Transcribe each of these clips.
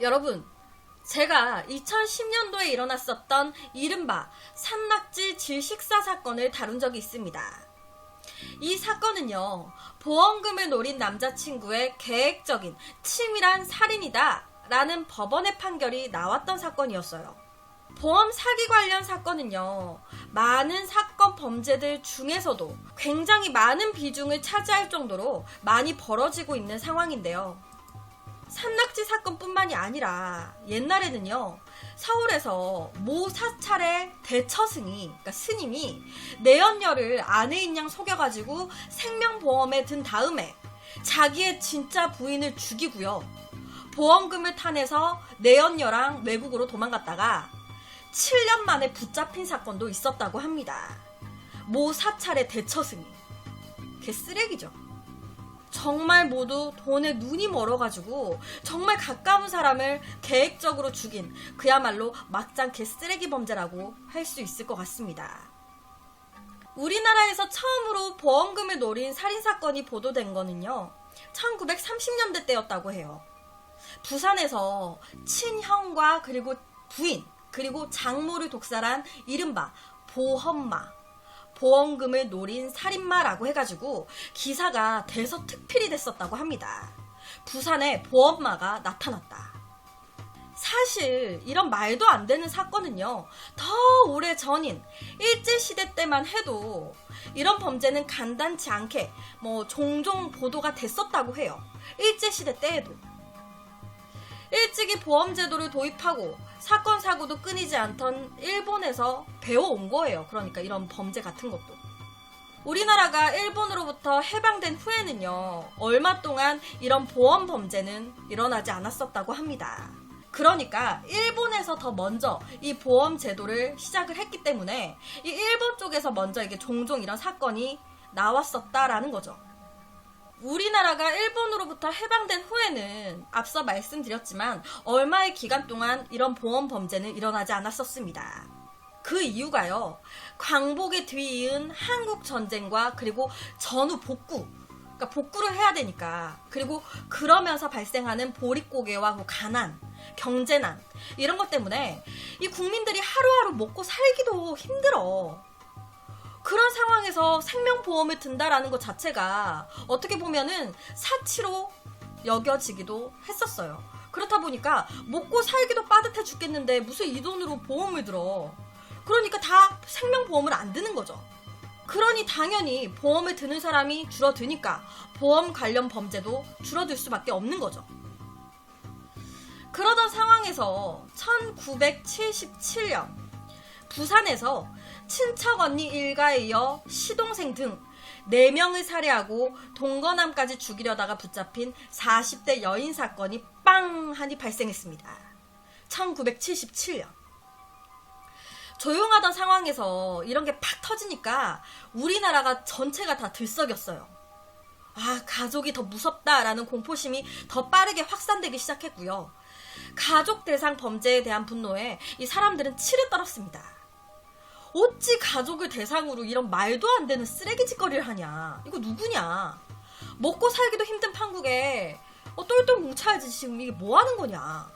여러분, 제가 2010년도에 일어났었던 이른바 산낙지 질식사 사건을 다룬 적이 있습니다. 이 사건은요, 보험금을 노린 남자친구의 계획적인 치밀한 살인이다 라는 법원의 판결이 나왔던 사건이었어요. 보험 사기 관련 사건은요, 많은 사건 범죄들 중에서도 굉장히 많은 비중을 차지할 정도로 많이 벌어지고 있는 상황인데요. 산낙지 사건뿐만이 아니라 옛날에는요 서울에서 모 사찰의 대처승이 그러니까 스님이 내연녀를 아내인 양 속여가지고 생명보험에 든 다음에 자기의 진짜 부인을 죽이고요 보험금을 타내서 내연녀랑 외국으로 도망갔다가 7년 만에 붙잡힌 사건도 있었다고 합니다. 모 사찰의 대처승이 개 쓰레기죠. 정말 모두 돈에 눈이 멀어가지고 정말 가까운 사람을 계획적으로 죽인 그야말로 막장 개쓰레기 범죄라고 할 수 있을 것 같습니다. 우리나라에서 처음으로 보험금을 노린 살인사건이 보도된 거는요, 1930년대 때였다고 해요. 부산에서 친형과 그리고 부인, 그리고 장모를 독살한 이른바 보험마, 보험금을 노린 살인마라고 해가지고 기사가 대서특필이 됐었다고 합니다. 부산에 보험마가 나타났다. 사실 이런 말도 안 되는 사건은요, 더 오래 전인 일제시대 때만 해도 이런 범죄는 간단치 않게 뭐 종종 보도가 됐었다고 해요. 일제시대 때에도. 일찍이 보험제도를 도입하고 사건 사고도 끊이지 않던 일본에서 배워온 거예요. 그러니까 이런 범죄 같은 것도. 우리나라가 일본으로부터 해방된 후에는요, 얼마 동안 이런 보험 범죄는 일어나지 않았었다고 합니다. 그러니까 일본에서 더 먼저 이 보험 제도를 시작을 했기 때문에 이 일본 쪽에서 먼저 이게 종종 이런 사건이 나왔었다라는 거죠. 우리나라가 일본으로부터 해방된 후에는 앞서 말씀드렸지만 얼마의 기간 동안 이런 보험 범죄는 일어나지 않았었습니다. 그 이유가요. 광복에 뒤이은 한국 전쟁과 그리고 전후 복구 그러니까 복구를 해야 되니까 그리고 그러면서 발생하는 보릿고개와 뭐 가난, 경제난 이런 것 때문에 이 국민들이 하루하루 먹고 살기도 힘들어. 그런 상황에서 생명보험을 든다라는 것 자체가 어떻게 보면은 사치로 여겨지기도 했었어요. 그렇다 보니까 먹고 살기도 빠듯해 죽겠는데 무슨 이 돈으로 보험을 들어. 그러니까 다 생명보험을 안 드는 거죠. 그러니 당연히 보험을 드는 사람이 줄어드니까 보험 관련 범죄도 줄어들 수밖에 없는 거죠. 그러던 상황에서 1977년 부산에서 친척 언니 일가에 이어 시동생 등 4명을 살해하고 동거남까지 죽이려다가 붙잡힌 40대 여인 사건이 빵 하니 발생했습니다. 1977년. 조용하던 상황에서 이런 게 팍 터지니까 우리나라가 전체가 다 들썩였어요. 아, 가족이 더 무섭다라는 공포심이 더 빠르게 확산되기 시작했고요. 가족 대상 범죄에 대한 분노에 이 사람들은 치를 떨었습니다. 어찌 가족을 대상으로 이런 말도 안 되는 쓰레기 짓거리를 하냐. 이거 누구냐. 먹고 살기도 힘든 판국에 어, 똘똘 뭉쳐야지 지금 이게 뭐 하는 거냐.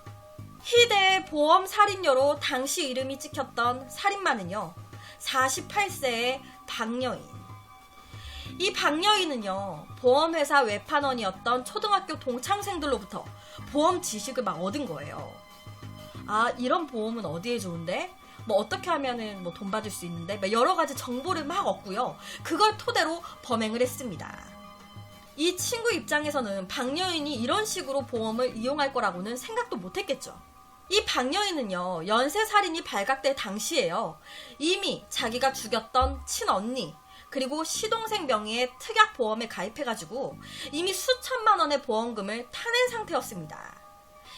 희대 보험 살인녀로 당시 이름이 찍혔던 살인마는요. 48세의 박여인. 이 박여인은요. 보험회사 외판원이었던 초등학교 동창생들로부터 보험 지식을 막 얻은 거예요. 아, 이런 보험은 어디에 좋은데? 뭐 어떻게 하면은 뭐 돈 받을 수 있는데 뭐 여러 가지 정보를 막 얻고요. 그걸 토대로 범행을 했습니다. 이 친구 입장에서는 박여인이 이런 식으로 보험을 이용할 거라고는 생각도 못 했겠죠. 이 박여인은요, 연쇄 살인이 발각될 당시에요, 이미 자기가 죽였던 친언니, 그리고 시동생 명의의 특약 보험에 가입해가지고 이미 수천만 원의 보험금을 타낸 상태였습니다.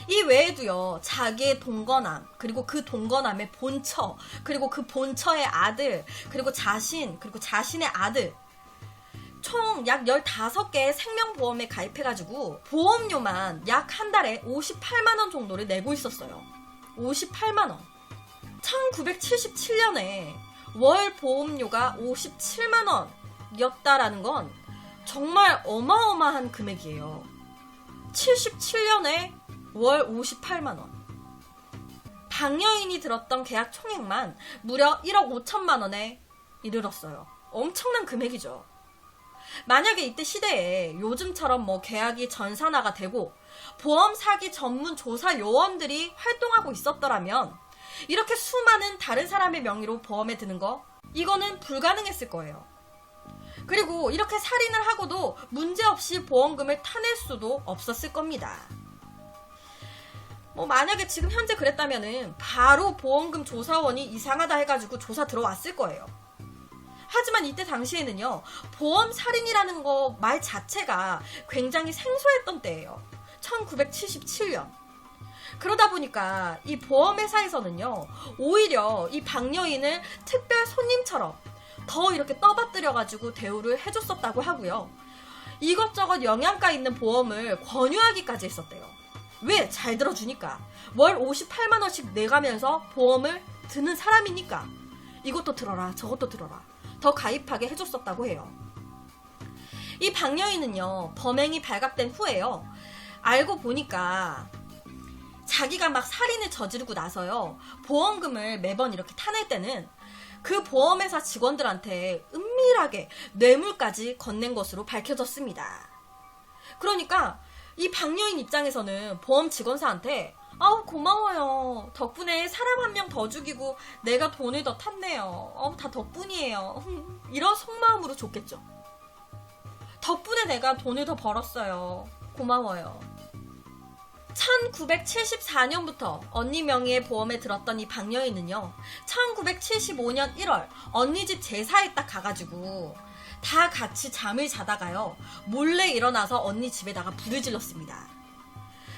이 외에도요, 자기의 동거남, 그리고 그 동거남의 본처, 그리고 그 본처의 아들, 그리고 자신, 그리고 자신의 아들, 총 약 15개의 생명보험에 가입해가지고 보험료만 약 한 달에 58만원 정도를 내고 있었어요. 58만원. 1977년에 월 보험료가 57만원이었다라는 건 정말 어마어마한 금액이에요. 77년에 월 58만 원. 방여인이 들었던 계약 총액만 무려 1억 5천만 원에 이르렀어요. 엄청난 금액이죠. 만약에 이때 시대에 요즘처럼 뭐 계약이 전산화가 되고 보험 사기 전문 조사 요원들이 활동하고 있었더라면 이렇게 수많은 다른 사람의 명의로 보험에 드는 거 이거는 불가능했을 거예요. 그리고 이렇게 살인을 하고도 문제없이 보험금을 타낼 수도 없었을 겁니다. 뭐 만약에 지금 현재 그랬다면은 바로 보험금 조사원이 이상하다 해가지고 조사 들어왔을 거예요. 하지만 이때 당시에는요 보험 살인이라는 거 말 자체가 굉장히 생소했던 때예요. 1977년. 그러다 보니까 이 보험회사에서는요 오히려 이 방여인을 특별 손님처럼 더 이렇게 떠받들여가지고 대우를 해줬었다고 하고요. 이것저것 영양가 있는 보험을 권유하기까지 했었대요. 왜? 잘 들어주니까. 월 58만원씩 내가면서 보험을 드는 사람이니까. 이것도 들어라, 저것도 들어라. 더 가입하게 해줬었다고 해요. 이 박여인은요, 범행이 발각된 후에요. 알고 보니까 자기가 막 살인을 저지르고 나서요, 보험금을 매번 이렇게 타낼 때는 그 보험회사 직원들한테 은밀하게 뇌물까지 건넨 것으로 밝혀졌습니다. 그러니까 이 박여인 입장에서는 보험 직원사한테 아우 고마워요. 덕분에 사람 한 명 더 죽이고 내가 돈을 더 탔네요. 어, 다 덕분이에요. 이런 속마음으로 줬겠죠. 덕분에 내가 돈을 더 벌었어요. 고마워요. 1974년부터 언니 명의의 보험에 들었던 이 박여인은요, 1975년 1월 언니 집 제사에 딱 가가지고 다 같이 잠을 자다가요, 몰래 일어나서 언니 집에다가 불을 질렀습니다.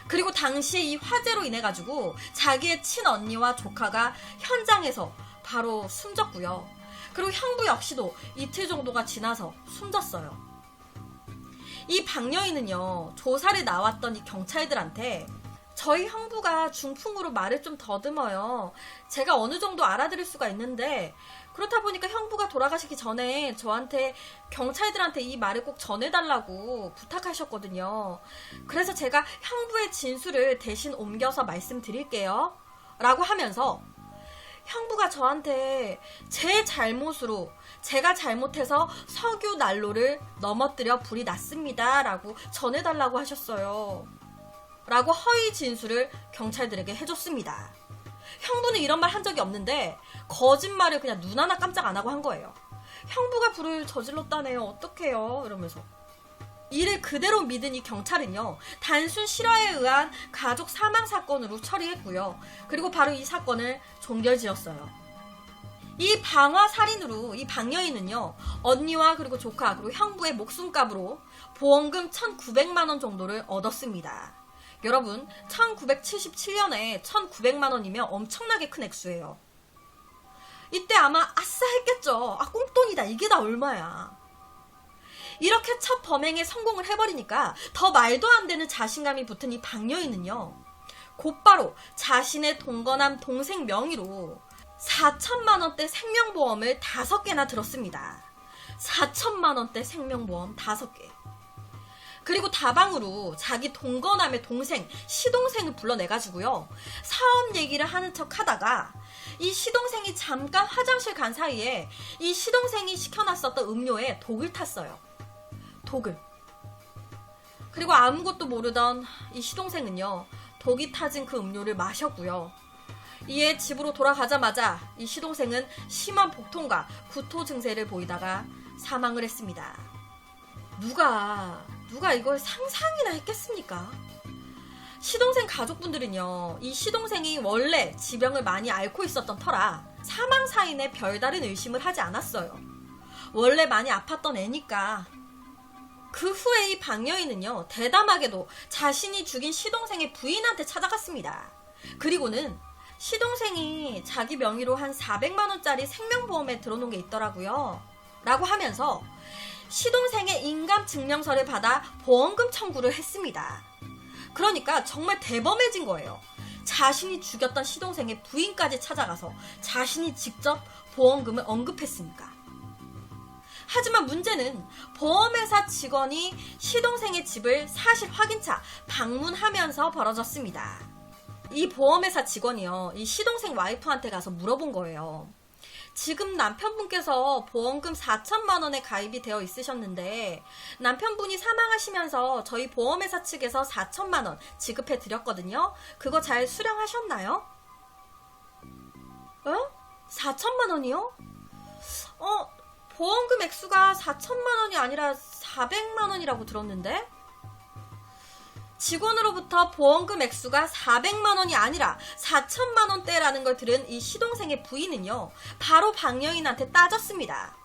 그리고 당시에 이 화재로 인해 가지고 자기의 친언니와 조카가 현장에서 바로 숨졌고요. 그리고 형부 역시도 이틀 정도가 지나서 숨졌어요. 이 박여인은요, 조사를 나왔던 이 경찰들한테 저희 형부가 중풍으로 말을 좀 더듬어요. 제가 어느 정도 알아들을 수가 있는데, 그렇다 보니까 형부가 돌아가시기 전에 저한테 경찰들한테 이 말을 꼭 전해달라고 부탁하셨거든요. 그래서 제가 형부의 진술을 대신 옮겨서 말씀드릴게요. 라고 하면서 형부가 저한테 제 잘못으로 제가 잘못해서 석유 난로를 넘어뜨려 불이 났습니다. 라고 전해달라고 하셨어요. 라고 허위 진술을 경찰들에게 해줬습니다. 형부는 이런 말 한 적이 없는데 거짓말을 그냥 눈 하나 깜짝 안 하고 한 거예요. 형부가 불을 저질렀다네요. 어떡해요? 이러면서. 이를 그대로 믿은 이 경찰은요, 단순 실화에 의한 가족 사망 사건으로 처리했고요. 그리고 바로 이 사건을 종결 지었어요. 이 방화 살인으로 이 방여인은요, 언니와 그리고 조카, 그리고 형부의 목숨값으로 보험금 1,900만원 정도를 얻었습니다. 여러분, 1977년에 1,900만 원이면 엄청나게 큰 액수예요. 이때 아마 아싸 했겠죠. 아, 꽁돈이다. 이게 다 얼마야. 이렇게 첫 범행에 성공을 해버리니까 더 말도 안 되는 자신감이 붙은 이 박여인은요. 곧바로 자신의 동거남 동생 명의로 4천만 원대 생명보험을 다섯 개나 들었습니다. 4천만 원대 생명보험 다섯 개. 그리고 다방으로 자기 동거남의 동생, 시동생을 불러내가지고요. 사업 얘기를 하는 척 하다가 이 시동생이 잠깐 화장실 간 사이에 이 시동생이 시켜놨었던 음료에 독을 탔어요. 독을. 그리고 아무것도 모르던 이 시동생은요, 독이 타진 그 음료를 마셨고요. 이에 집으로 돌아가자마자 이 시동생은 심한 복통과 구토 증세를 보이다가 사망을 했습니다. 누가, 누가 이걸 상상이나 했겠습니까? 시동생 가족분들은요, 이 시동생이 원래 지병을 많이 앓고 있었던 터라 사망 사인에 별다른 의심을 하지 않았어요. 원래 많이 아팠던 애니까 그 후에 이 방여인은요, 대담하게도 자신이 죽인 시동생의 부인한테 찾아갔습니다. 그리고는 시동생이 자기 명의로 한 400만원짜리 생명보험에 들어놓은 게 있더라고요. 라고 하면서 시동생의 인감 증명서를 받아 보험금 청구를 했습니다. 그러니까 정말 대범해진 거예요. 자신이 죽였던 시동생의 부인까지 찾아가서 자신이 직접 보험금을 언급했으니까. 하지만 문제는 보험회사 직원이 시동생의 집을 사실 확인차 방문하면서 벌어졌습니다. 이 보험회사 직원이요, 이 시동생 와이프한테 가서 물어본 거예요. 지금 남편분께서 보험금 4천만 원에 가입이 되어 있으셨는데 남편분이 사망하시면서 저희 보험회사 측에서 4천만 원 지급해 드렸거든요. 그거 잘 수령하셨나요? 어? 4천만 원이요? 어, 보험금 액수가 4천만 원이 아니라 400만 원이라고 들었는데? 직원으로부터 보험금 액수가 400만 원이 아니라 4천만 원대라는 걸 들은 이 시동생의 부인은요, 바로 방영인한테 따졌습니다.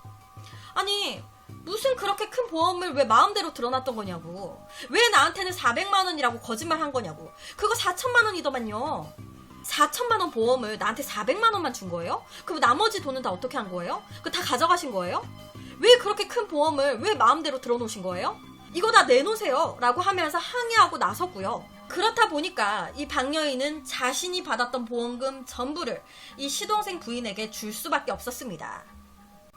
아니, 무슨 그렇게 큰 보험을 왜 마음대로 들어놨던 거냐고. 왜 나한테는 400만 원이라고 거짓말 한 거냐고. 그거 4천만 원이더만요. 4천만 원 보험을 나한테 400만 원만 준 거예요? 그럼 나머지 돈은 다 어떻게 한 거예요? 그 다 가져가신 거예요? 왜 그렇게 큰 보험을 왜 마음대로 들어놓으신 거예요? 이거 다 내놓으세요. 라고 하면서 항의하고 나섰고요. 그렇다 보니까 이 박여인은 자신이 받았던 보험금 전부를 이 시동생 부인에게 줄 수밖에 없었습니다.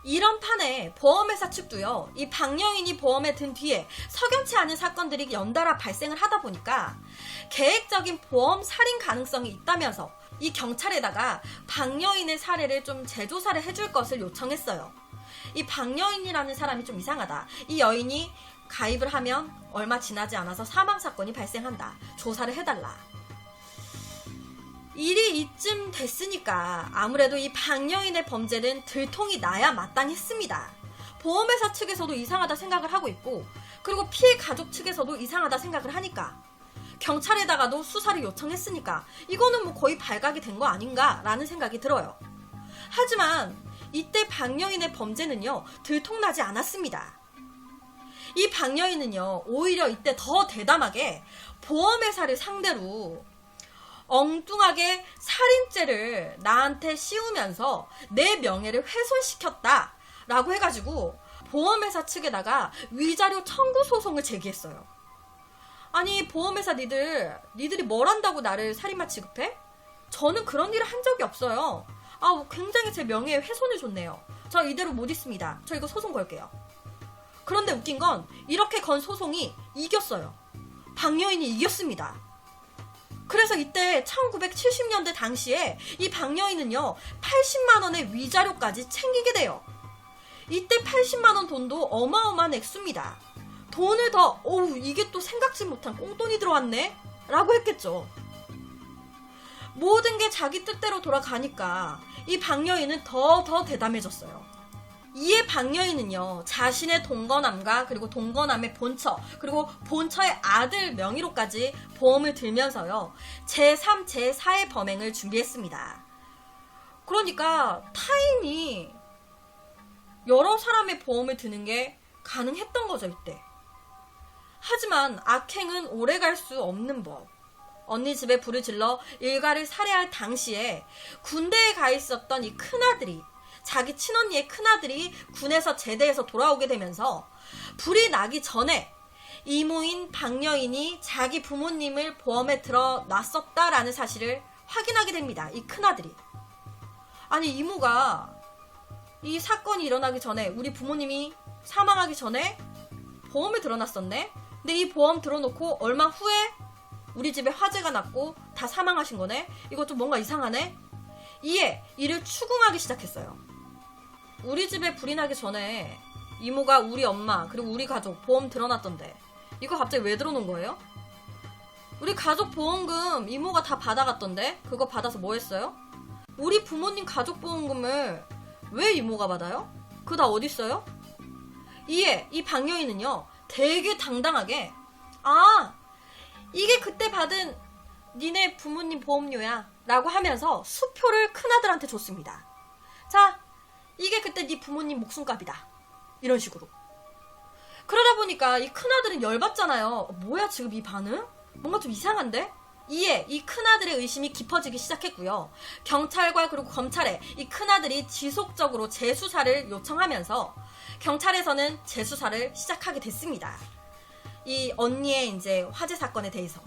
이런 판에 보험회사 측도요, 이 박여인이 보험에 든 뒤에 석연치 않은 사건들이 연달아 발생을 하다 보니까 계획적인 보험 살인 가능성이 있다면서 이 경찰에다가 박여인의 사례를 좀 재조사를 해줄 것을 요청했어요. 이 박여인이라는 사람이 좀 이상하다. 이 여인이 가입을 하면 얼마 지나지 않아서 사망 사건이 발생한다. 조사를 해달라. 일이 이쯤 됐으니까 아무래도 이 박여인의 범죄는 들통이 나야 마땅했습니다. 보험회사 측에서도 이상하다 생각을 하고 있고, 그리고 피해 가족 측에서도 이상하다 생각을 하니까, 경찰에다가도 수사를 요청했으니까, 이거는 뭐 거의 발각이 된 거 아닌가라는 생각이 들어요. 하지만, 이때 박여인의 범죄는요, 들통나지 않았습니다. 이 박여인은요, 오히려 이때 더 대담하게 보험회사를 상대로 엉뚱하게 살인죄를 나한테 씌우면서 내 명예를 훼손시켰다. 라고 해가지고 보험회사 측에다가 위자료 청구 소송을 제기했어요. 아니, 보험회사 니들, 니들이 뭘 한다고 나를 살인마 취급해? 저는 그런 일을 한 적이 없어요. 아, 굉장히 제 명예에 훼손을 줬네요. 저 이대로 못 있습니다. 저 이거 소송 걸게요. 그런데 웃긴 건 이렇게 건 소송이 이겼어요. 박여인이 이겼습니다. 그래서 이때 1970년대 당시에 이 박여인은요 80만 원의 위자료까지 챙기게 돼요. 이때 80만 원 돈도 어마어마한 액수입니다. 돈을 더 어우 이게 또 생각지 못한 꽁돈이 들어왔네 라고 했겠죠. 모든 게 자기 뜻대로 돌아가니까 이 박여인은 더 더 대담해졌어요. 이에 박여인은요 자신의 동거남과 그리고 동거남의 본처 그리고 본처의 아들 명의로까지 보험을 들면서요 제3, 제4의 범행을 준비했습니다. 그러니까 타인이 여러 사람의 보험을 드는 게 가능했던 거죠 이때. 하지만 악행은 오래 갈 수 없는 법. 언니 집에 불을 질러 일가를 살해할 당시에 군대에 가 있었던 이 큰아들이 자기 친언니의 큰아들이 군에서 제대해서 돌아오게 되면서 불이 나기 전에 이모인 박여인이 자기 부모님을 보험에 들어 놨었다라는 사실을 확인하게 됩니다. 이 큰아들이. 아니, 이모가 이 사건이 일어나기 전에 우리 부모님이 사망하기 전에 보험을 들어놨었네? 근데 이 보험 들어놓고 얼마 후에 우리 집에 화재가 났고 다 사망하신 거네? 좀 뭔가 이상하네? 이에 이를 추궁하기 시작했어요. 우리 집에 불이 나기 전에 이모가 우리 엄마 그리고 우리 가족 보험 들어놨던데 이거 갑자기 왜 들어놓은 거예요? 우리 가족 보험금 이모가 다 받아갔던데 그거 받아서 뭐 했어요? 우리 부모님 가족 보험금을 왜 이모가 받아요? 그거 다 어딨어요? 이에 이 박여인은요 되게 당당하게 아 이게 그때 받은 니네 부모님 보험료야 라고 하면서 수표를 큰아들한테 줬습니다 자 이게 그때 네 부모님 목숨값이다. 이런 식으로. 그러다 보니까 이 큰아들은 열받잖아요. 뭐야 지금 이 반응? 뭔가 좀 이상한데? 이에 이 큰아들의 의심이 깊어지기 시작했고요. 경찰과 그리고 검찰에 이 큰아들이 지속적으로 재수사를 요청하면서 경찰에서는 재수사를 시작하게 됐습니다. 이 언니의 이제 화재 사건에 대해서.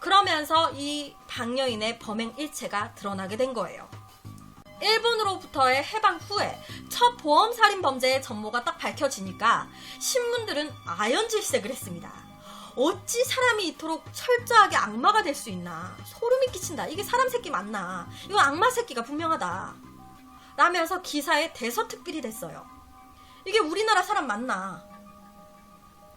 그러면서 이 박여인의 범행 일체가 드러나게 된 거예요. 일본으로부터의 해방 후에 첫 보험 살인 범죄의 전모가 딱 밝혀지니까 신문들은 아연질색을 했습니다. 어찌 사람이 이토록 철저하게 악마가 될 수 있나? 소름이 끼친다. 이게 사람 새끼 맞나? 이건 악마 새끼가 분명하다. 라면서 기사에 대서특필이 됐어요. 이게 우리나라 사람 맞나?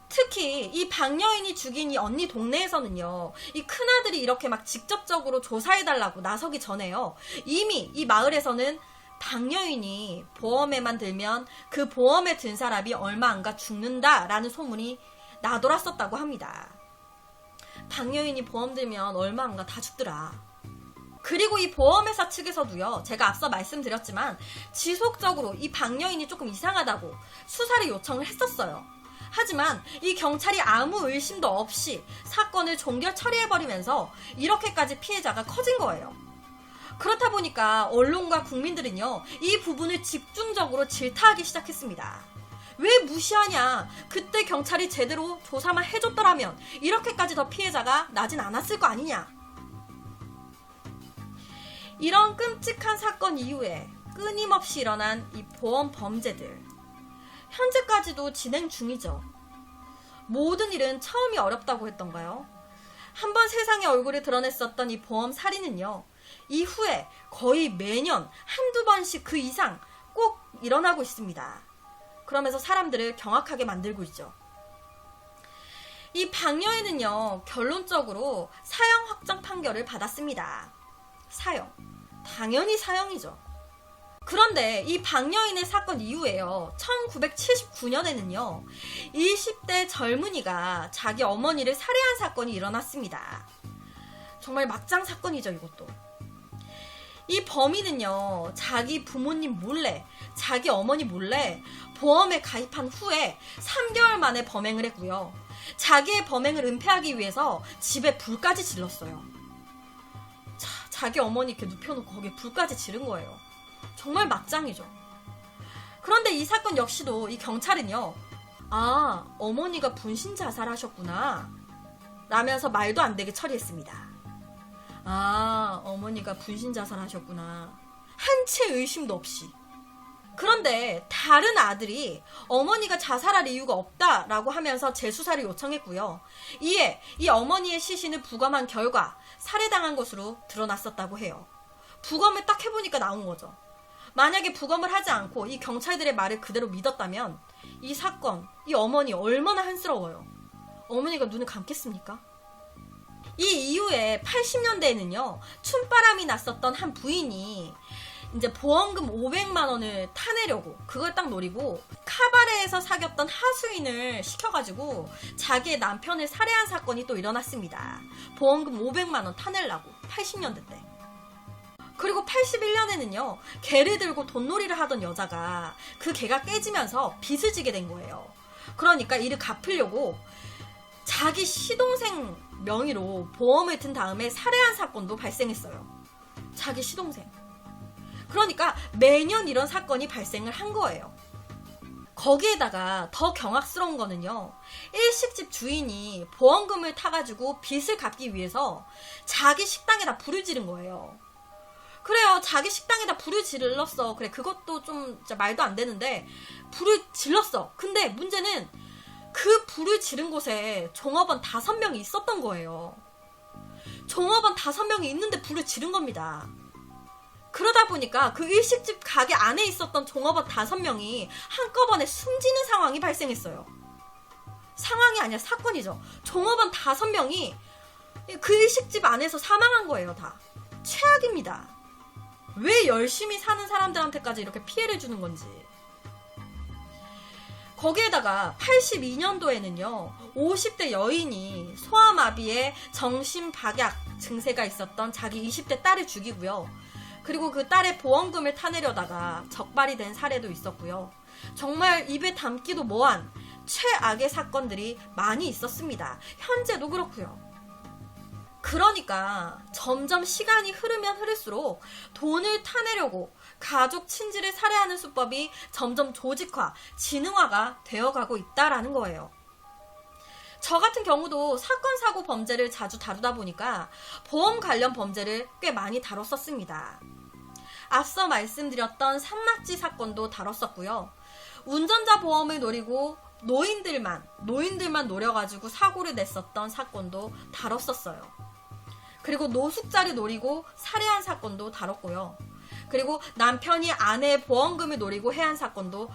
특히 이 박여인이 죽인 이 언니 동네에서는요, 이 큰아들이 이렇게 막 직접적으로 조사해달라고 나서기 전에요, 이미 이 마을에서는 박여인이 보험에만 들면 그 보험에 든 사람이 얼마 안 가 죽는다라는 소문이 나돌았었다고 합니다. 박여인이 보험 들면 얼마 안 가 다 죽더라. 그리고 이 보험회사 측에서도요, 제가 앞서 말씀드렸지만, 지속적으로 이 박여인이 조금 이상하다고 수사를 요청을 했었어요. 하지만 이 경찰이 아무 의심도 없이 사건을 종결 처리해버리면서 이렇게까지 피해자가 커진 거예요. 그렇다 보니까 언론과 국민들은요, 이 부분을 집중적으로 질타하기 시작했습니다. 왜 무시하냐? 그때 경찰이 제대로 조사만 해줬더라면 이렇게까지 더 피해자가 나진 않았을 거 아니냐? 이런 끔찍한 사건 이후에 끊임없이 일어난 이 보험 범죄들. 현재까지도 진행 중이죠. 모든 일은 처음이 어렵다고 했던가요? 한번 세상의 얼굴을 드러냈었던 이 보험 살인은요, 이후에 거의 매년 한두 번씩 그 이상 꼭 일어나고 있습니다. 그러면서 사람들을 경악하게 만들고 있죠. 이 박여인은요, 결론적으로 사형 확정 판결을 받았습니다. 사형. 당연히 사형이죠. 그런데 이 박여인의 사건 이후에요. 1979년에는요. 20대 젊은이가 자기 어머니를 살해한 사건이 일어났습니다. 정말 막장 사건이죠, 이것도. 이 범인은요, 자기 부모님 몰래, 자기 어머니 몰래 보험에 가입한 후에 3개월 만에 범행을 했고요. 자기의 범행을 은폐하기 위해서 집에 불까지 질렀어요. 자, 자기 어머니 이렇게 눕혀놓고 거기에 불까지 지른 거예요. 정말 막장이죠. 그런데 이 사건 역시도 이 경찰은요, 아, 어머니가 분신 자살하셨구나. 라면서 말도 안 되게 처리했습니다. 아, 어머니가 분신 자살하셨구나. 한채 의심도 없이. 그런데 다른 아들이 어머니가 자살할 이유가 없다라고 하면서 재수사를 요청했고요. 이에 이 어머니의 시신을 부검한 결과 살해당한 것으로 드러났었다고 해요. 부검을 딱 해보니까 나온 거죠. 만약에 부검을 하지 않고 이 경찰들의 말을 그대로 믿었다면 이 사건, 이 어머니 얼마나 한스러워요. 어머니가 눈을 감겠습니까? 이 이후에 80년대에는요, 춤바람이 났었던 한 부인이 이제 보험금 500만 원을 타내려고 그걸 딱 노리고 카바레에서 사귀었던 하수인을 시켜가지고 자기의 남편을 살해한 사건이 또 일어났습니다. 보험금 500만 원 타내려고 80년대 때. 그리고 81년에는요, 개를 들고 돈놀이를 하던 여자가 그 개가 깨지면서 빚을 지게 된 거예요. 그러니까 이를 갚으려고 자기 시동생 명의로 보험을 든 다음에 살해한 사건도 발생했어요. 자기 시동생. 그러니까 매년 이런 사건이 발생을 한 거예요. 거기에다가 더 경악스러운 거는요. 일식집 주인이 보험금을 타가지고 빚을 갚기 위해서 자기 식당에다 불을 지른 거예요. 그래요. 자기 식당에다 불을 질렀어. 그래, 그것도 좀 말도 안 되는데, 불을 질렀어. 근데 문제는 그 불을 지른 곳에 종업원 다섯 명이 있었던 거예요. 종업원 다섯 명이 있는데 불을 지른 겁니다. 그러다 보니까 그 일식집 가게 안에 있었던 종업원 다섯 명이 한꺼번에 숨지는 상황이 발생했어요. 상황이 아니라 사건이죠. 종업원 다섯 명이 그 일식집 안에서 사망한 거예요, 다. 최악입니다. 왜 열심히 사는 사람들한테까지 이렇게 피해를 주는 건지. 거기에다가 82년도에는요, 50대 여인이 소아마비에 정신박약 증세가 있었던 자기 20대 딸을 죽이고요. 그리고 그 딸의 보험금을 타내려다가 적발이 된 사례도 있었고요. 정말 입에 담기도 뭐한 최악의 사건들이 많이 있었습니다. 현재도 그렇고요. 그러니까 점점 시간이 흐르면 흐를수록 돈을 타내려고 가족 친지를 살해하는 수법이 점점 조직화, 지능화가 되어가고 있다라는 거예요. 저 같은 경우도 사건, 사고 범죄를 자주 다루다 보니까 보험 관련 범죄를 꽤 많이 다뤘었습니다. 앞서 말씀드렸던 산막지 사건도 다뤘었고요. 운전자 보험을 노리고 노인들만, 노인들만 노려가지고 사고를 냈었던 사건도 다뤘었어요. 그리고 노숙자를 노리고 살해한 사건도 다뤘고요. 그리고 남편이 아내의 보험금을 노리고 해한 사건도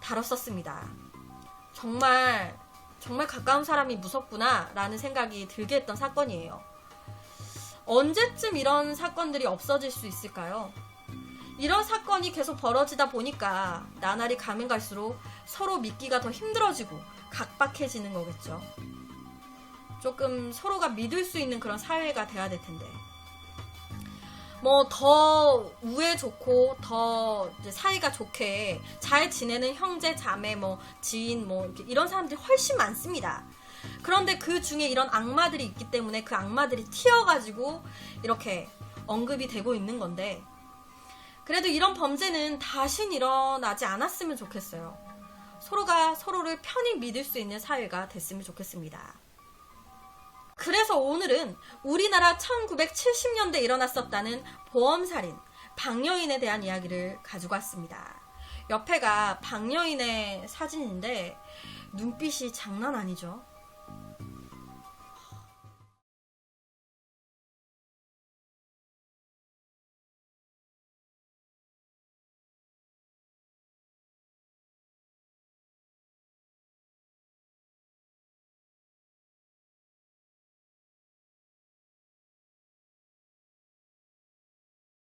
다뤘었습니다. 정말, 정말 가까운 사람이 무섭구나 라는 생각이 들게 했던 사건이에요. 언제쯤 이런 사건들이 없어질 수 있을까요? 이런 사건이 계속 벌어지다 보니까 나날이 가면 갈수록 서로 믿기가 더 힘들어지고 각박해지는 거겠죠. 조금 서로가 믿을 수 있는 그런 사회가 돼야 될 텐데. 뭐 더 우애 좋고 더 사이가 좋게 잘 지내는 형제, 자매, 뭐 지인 뭐 이런 사람들이 훨씬 많습니다. 그런데 그 중에 이런 악마들이 있기 때문에 그 악마들이 튀어가지고 이렇게 언급이 되고 있는 건데 그래도 이런 범죄는 다신 일어나지 않았으면 좋겠어요. 서로가 서로를 편히 믿을 수 있는 사회가 됐으면 좋겠습니다. 그래서 오늘은 우리나라 1970년대 일어났었다는 보험살인, 방여인에 대한 이야기를 가지고 왔습니다. 옆에가 방여인의 사진인데 눈빛이 장난 아니죠?